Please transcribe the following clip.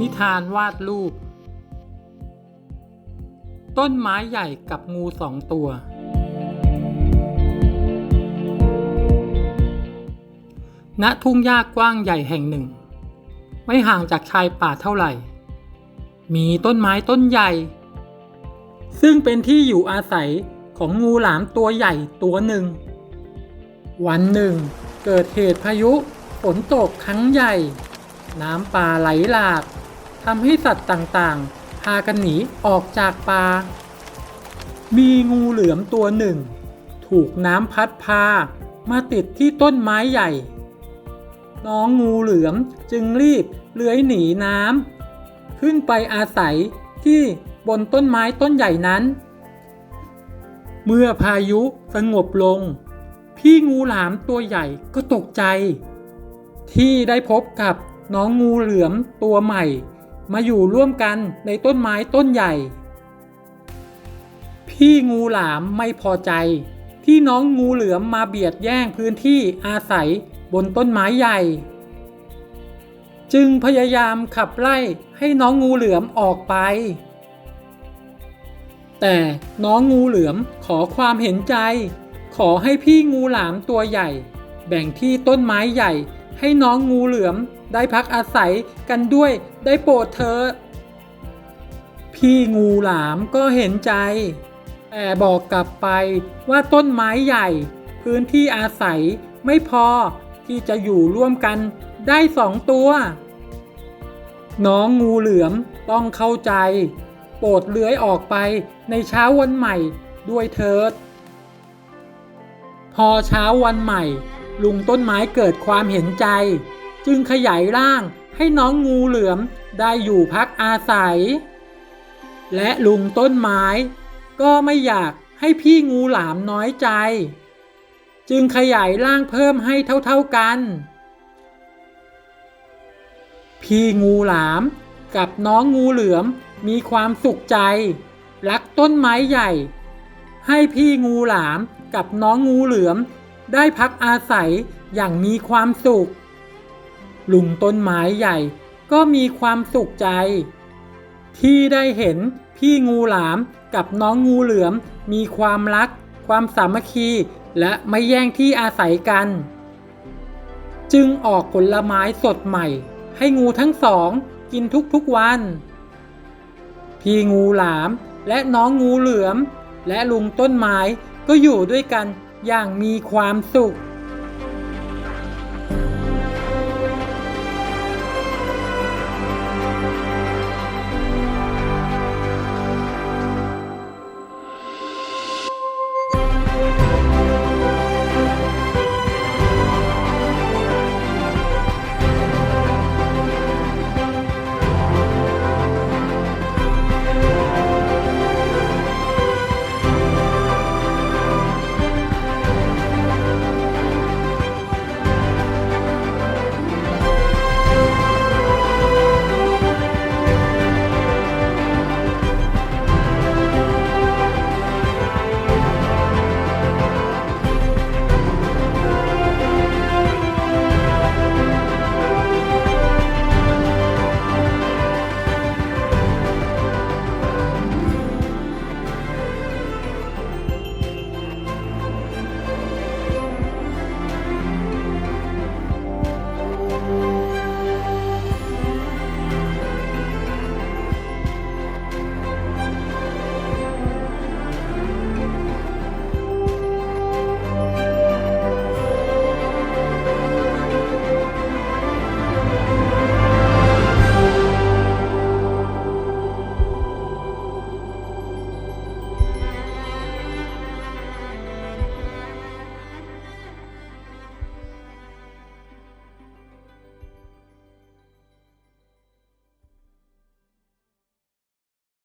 นิทานวาดรูป ต้นไม้ใหญ่กับงูสองตัว ณ ทุ่งหญ้ากว้างใหญ่แห่งหนึ่ง ไม่ห่างจากชายป่าเท่าไหร่ มีต้นไม้ต้นใหญ่ ซึ่งเป็นที่อยู่อาศัยของงูหลามตัวใหญ่ตัวหนึ่ง วันหนึ่ง เกิดเหตุพายุฝนตกครั้งใหญ่น้ำป่าไหลหลาก ทำให้สัตว์ต่างๆ พากันหนีออกจากป่า มีงูเหลือมตัวหนึ่ง ถูกน้ำพัดพา มาติดที่ต้นไม้ใหญ่ น้องงูเหลือมจึงรีบเลื้อยหนีน้ำขึ้นไปอาศัยที่บนต้นไม้ต้นใหญ่นั้น เมื่อพายุสงบลง พี่งูหลามตัวใหญ่ก็ตกใจ ที่ได้พบกับน้องงูเหลือมตัวใหม่ มาอยู่ร่วมกันในต้นไม้ต้นใหญ่ พี่งูหลามไม่พอใจ ที่น้องงูเหลือมมาเบียดแย่งพื้นที่อาศัยบนต้นไม้ใหญ่ จึงพยายามขับไล่ให้น้องงูเหลือมออกไป แต่น้องงูเหลือมขอความเห็นใจ ขอให้พี่งูหลามตัวใหญ่ แบ่งที่ต้นไม้ใหญ่ ให้น้องงูเหลือมได้พักอาศัยกันด้วยได้โปรดเธอ พี่งูหลามก็เห็นใจ แต่บอกกลับไปว่าต้นไม้ใหญ่ พื้นที่อาศัยไม่พอที่จะอยู่ร่วมกันได้สองตัว น้องงูเหลือมต้องเข้าใจ โปรดเลื้อยออกไปในเช้าวันใหม่ด้วยเถิด พอเช้าวันใหม่ ลุงต้นไม้เกิดความเห็นใจ จึงขยายร่างให้น้องงูเหลือมได้อยู่พักอาศัย และลุงต้นไม้ ก็ไม่อยากให้พี่งูหลามน้อยใจ จึงขยายร่างเพิ่มให้เท่าๆกัน พี่งูหลามกับน้องงูเหลือมมีความสุขใจ รักต้นไม้ใหญ่ ให้พี่งูหลามกับน้องงูเหลือม ได้พักอาศัยอย่างมีความสุข ลุงต้นไม้ใหญ่ก็มีความสุขใจ ที่ได้เห็นพี่งูหลามกับน้องงูเหลือมมีความรัก ความสามัคคีและไม่แย่งที่อาศัยกัน จึงออกผลไม้สดใหม่ ให้งูทั้งสองกินทุกๆวัน พี่งูหลามและน้องงูเหลือม และลุงต้นไม้ก็อยู่ด้วยกัน อย่างมีความสุข